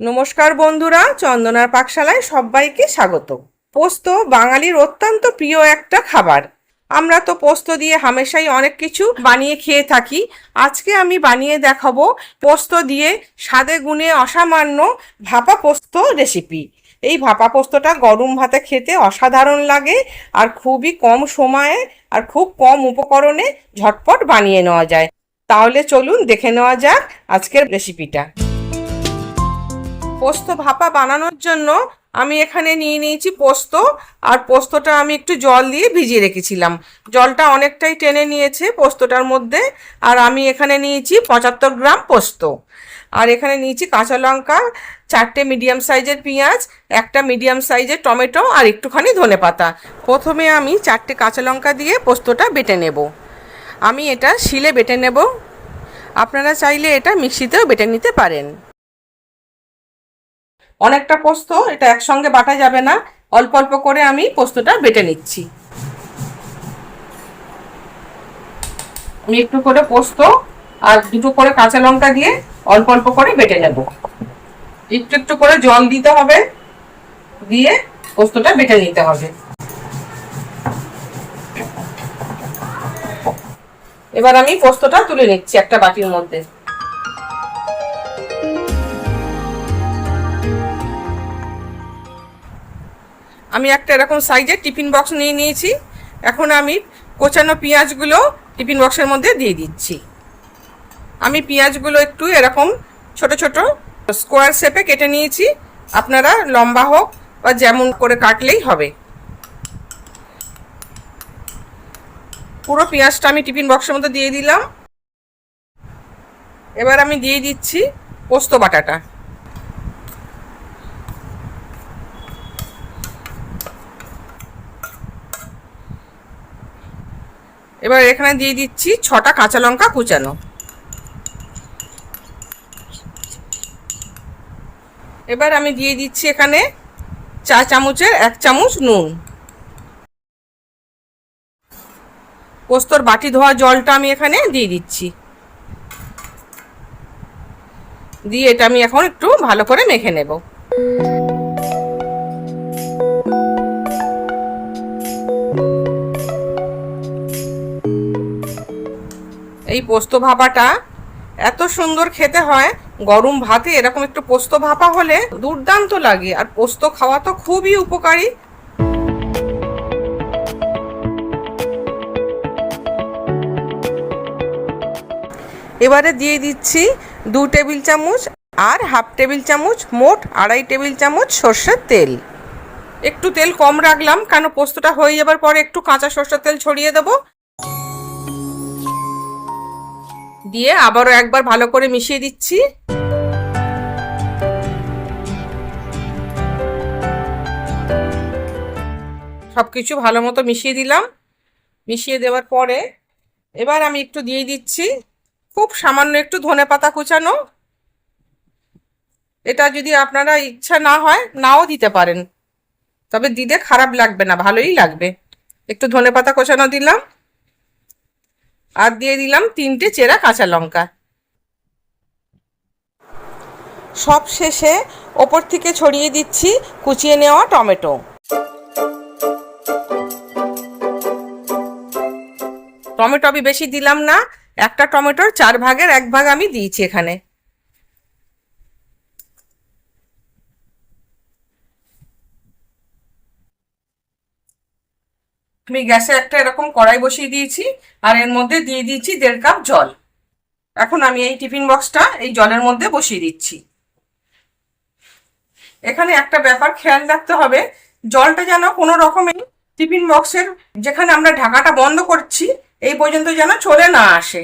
নমস্কার বন্ধুরা, চন্দনার পাকশালায় সবাইকে স্বাগত। পোস্ত বাঙালির অত্যন্ত প্রিয় একটা খাবার। আমরা তো পোস্ত দিয়ে হামেশাই অনেক কিছু বানিয়ে খেয়ে থাকি। আজকে আমি বানিয়ে দেখাবো পোস্ত দিয়ে স্বাদে গুণে অসামান্য ভাপা পোস্ত রেসিপি এই ভাপা পোস্তটা গরম ভাতে খেতে অসাধারণ লাগে আর খুবই কম সময়ে আর খুব কম উপকরণে ঝটপট বানিয়ে নেওয়া যায়। তাহলে চলুন দেখে নেওয়া যাক আজকের রেসিপিটা পোস্ত ভাপা বানানোর জন্য আমি এখানে নিয়ে নিয়েছি পোস্ত। আর পোস্তটা আমি একটু জল দিয়ে ভিজিয়ে রেখেছিলাম। জলটা অনেকটাই টেনে নিয়েছে পোস্তটার মধ্যে। আর আমি এখানে নিয়েছি পঁচাত্তর গ্রাম পোস্ত। আর এখানে নিয়েছি কাঁচা লঙ্কা, চারটে মিডিয়াম সাইজের পেঁয়াজ, একটা মিডিয়াম সাইজের টমেটো আর একটুখানি ধনে পাতা। প্রথমে আমি চারটে কাঁচা লঙ্কা দিয়ে পোস্তটা বেটে নেব। আমি এটা শিলে বেটে নেব। আপনারা চাইলে এটা মিক্সিতেও বেটে নিতে পারেন। অনেকটা পোস্ত, এটা একসঙ্গে বাটা যাবে না। অল্প অল্প করে আমি পোস্তটা বেটে নিচ্ছি। আমি একটু করে পোস্ত আর দুটো করে কাঁচা লঙ্কা দিয়ে অল্প অল্প করে বেটে নেব। একটু একটু করে জল দিতে হবে, দিয়ে পোস্তটা বেটে নিতে হবে। এবার আমি পোস্তটা তুলে নিচ্ছি একটা বাটির মধ্যে। আমি একটা এরকম সাইজের টিফিন বক্স নিয়ে নিয়েছি। এখন আমি কোচানো পেঁয়াজগুলো টিফিন বক্সের মধ্যে দিয়ে দিচ্ছি। আমি পেঁয়াজগুলো একটু এরকম ছোট ছোট স্কোয়ার শেপে কেটে নিয়েছি। আপনারা লম্বা হোক বা যেমন করে কাটলেই হবে। পুরো পেঁয়াজটা আমি টিফিন বক্সের মধ্যে দিয়ে দিলাম। এবার আমি দিয়ে দিচ্ছি পোস্ত বাটাটা। এবার এখানে দিয়ে দিচ্ছি ছটা কাঁচা লঙ্কা কুচানো। এবার আমি দিয়ে দিচ্ছি এখানে চা চামচের এক চামচ নুন। পোস্তর বাটি ধোয়া জলটা আমি এখানে দিয়ে দিচ্ছি। দিয়ে এটা আমি এখন একটু ভালো করে মেখে নেব। এই পোস্ত ভাপাটা এত সুন্দর খেতে হয়, গরম ভাতে এরকম একটু পোস্ত ভাপা হলে দুর্দান্ত লাগে আর পোস্ত খাওয়া তো খুবই উপকারী। এবারে দিয়ে দিচ্ছি দু টেবিল চামচ আর হাফ টেবিল চামচ, মোট আড়াই টেবিল চামচ সর্ষের তেল। একটু তেল কম রাখলাম, কেন পোস্তটা হয়ে যাবার পরে একটু কাঁচা সর্ষের তেল ছড়িয়ে দেবো। দিয়ে আবারও একবার ভালো করে মিশিয়ে দিচ্ছি। সব কিছু ভালো মতো মিশিয়ে দিলাম। মিশিয়ে দেওয়ার পরে এবার আমি একটু দিয়ে দিচ্ছি খুব সামান্য একটু ধনে পাতা কুচানো। এটা যদি আপনারা ইচ্ছা না হয়, নাও দিতে পারেন। তবে দিলে খারাপ লাগবে না, ভালোই লাগবে। একটু ধনে পাতা কোচানো দিলাম। আর দিয়ে দিলাম তিনটে চেরা কাঁচা লঙ্কা। সব শেষে ওপর থেকে ছড়িয়ে দিচ্ছি কুচিয়ে নেওয়া টমেটো। টমেটো আমি বেশি দিলাম না, একটা টমেটোর চার ভাগের এক ভাগ আমি দিয়েছি এখানে। আমি গ্যাসে একটা এরকম কড়াই বসিয়ে দিয়েছি, আর এর মধ্যে দিয়ে দিয়েছি দেড় কাপ জল। এখন আমি এই টিফিন বক্সটা এই জলের মধ্যে বসিয়ে দিচ্ছি। এখানে একটা ব্যাপার খেয়াল রাখতে হবে, জলটা যেন কোনো রকমে টিফিন বক্সের যেখানে আমরা ঢাকাটা বন্ধ করছি, এই পর্যন্ত যেন চলে না আসে।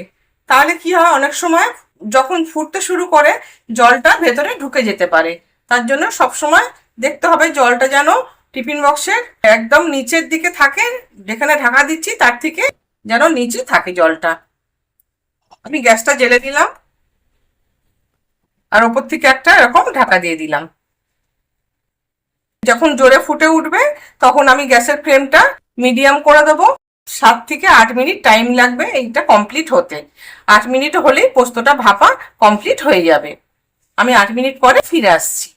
তাহলে কি হয়, অনেক সময় যখন ফুটতে শুরু করে, জলটা ভেতরে ঢুকে যেতে পারে। তার জন্য সবসময় দেখতে হবে জলটা যেন টিফিন বক্সের একদম নিচের দিকে থাকে, যেখানে ঢাকা দিচ্ছি তার থেকে যেন নিচে থাকে জলটা। আমি গ্যাসটা জেলে দিলাম আর ওপর থেকে একটা এরকম ঢাকা দিয়ে দিলাম। যখন জোরে ফুটে উঠবে, তখন আমি গ্যাসের ফ্লেমটা মিডিয়াম করে দেবো। সাত থেকে আট মিনিট টাইম লাগবে এইটা কমপ্লিট হতে। আট মিনিট হলেই পোস্তটা ভাপা কমপ্লিট হয়ে যাবে। আমি আট মিনিট পরে ফিরে আসছি।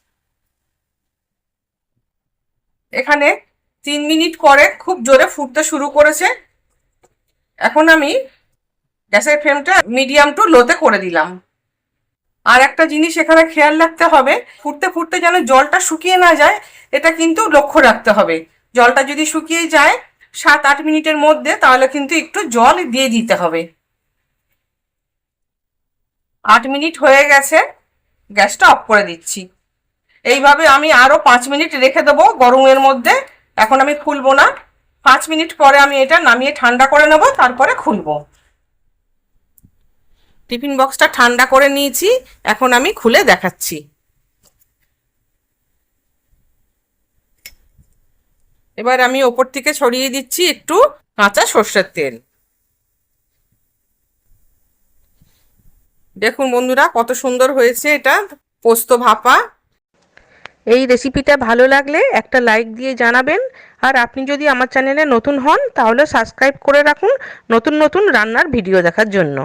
এখানে তিন মিনিট পরে খুব জোরে ফুটতে শুরু করেছে। এখন আমি গ্যাসের ফ্লেমটা মিডিয়াম টু লোতে করে দিলাম। আর একটা জিনিস এখানে খেয়াল রাখতে হবে, ফুটতে ফুটতে যেন জলটা শুকিয়ে না যায়, এটা কিন্তু লক্ষ্য রাখতে হবে। জলটা যদি শুকিয়ে যায় সাত আট মিনিটের মধ্যে, তাহলে কিন্তু একটু জল দিয়ে দিতে হবে। আট মিনিট হয়ে গেছে, গ্যাসটা অফ করে দিচ্ছি। এইভাবে আমি আরও পাঁচ মিনিট রেখে দেবো গরমের মধ্যে। এখন আমি খুলবো না। পাঁচ মিনিট পরে আমি এটা নামিয়ে ঠান্ডা করে নেব, তারপরে খুলবো। টিফিন বক্সটা ঠান্ডা করে নিয়েছি, এখন আমি খুলে দেখাচ্ছি। এবার আমি ওপর থেকে ছড়িয়ে দিচ্ছি একটু কাঁচা সর্ষের তেল। দেখুন বন্ধুরা, কত সুন্দর হয়েছে এটা পোস্ত ভাপা। এই রেসিপিটা ভালো লাগলে একটা লাইক দিয়ে জানাবেন। আর আপনি যদি আমার চ্যানেলে নতুন হন, তাহলে সাবস্ক্রাইব করে রাখুন নতুন নতুন রান্নার ভিডিও দেখার জন্য।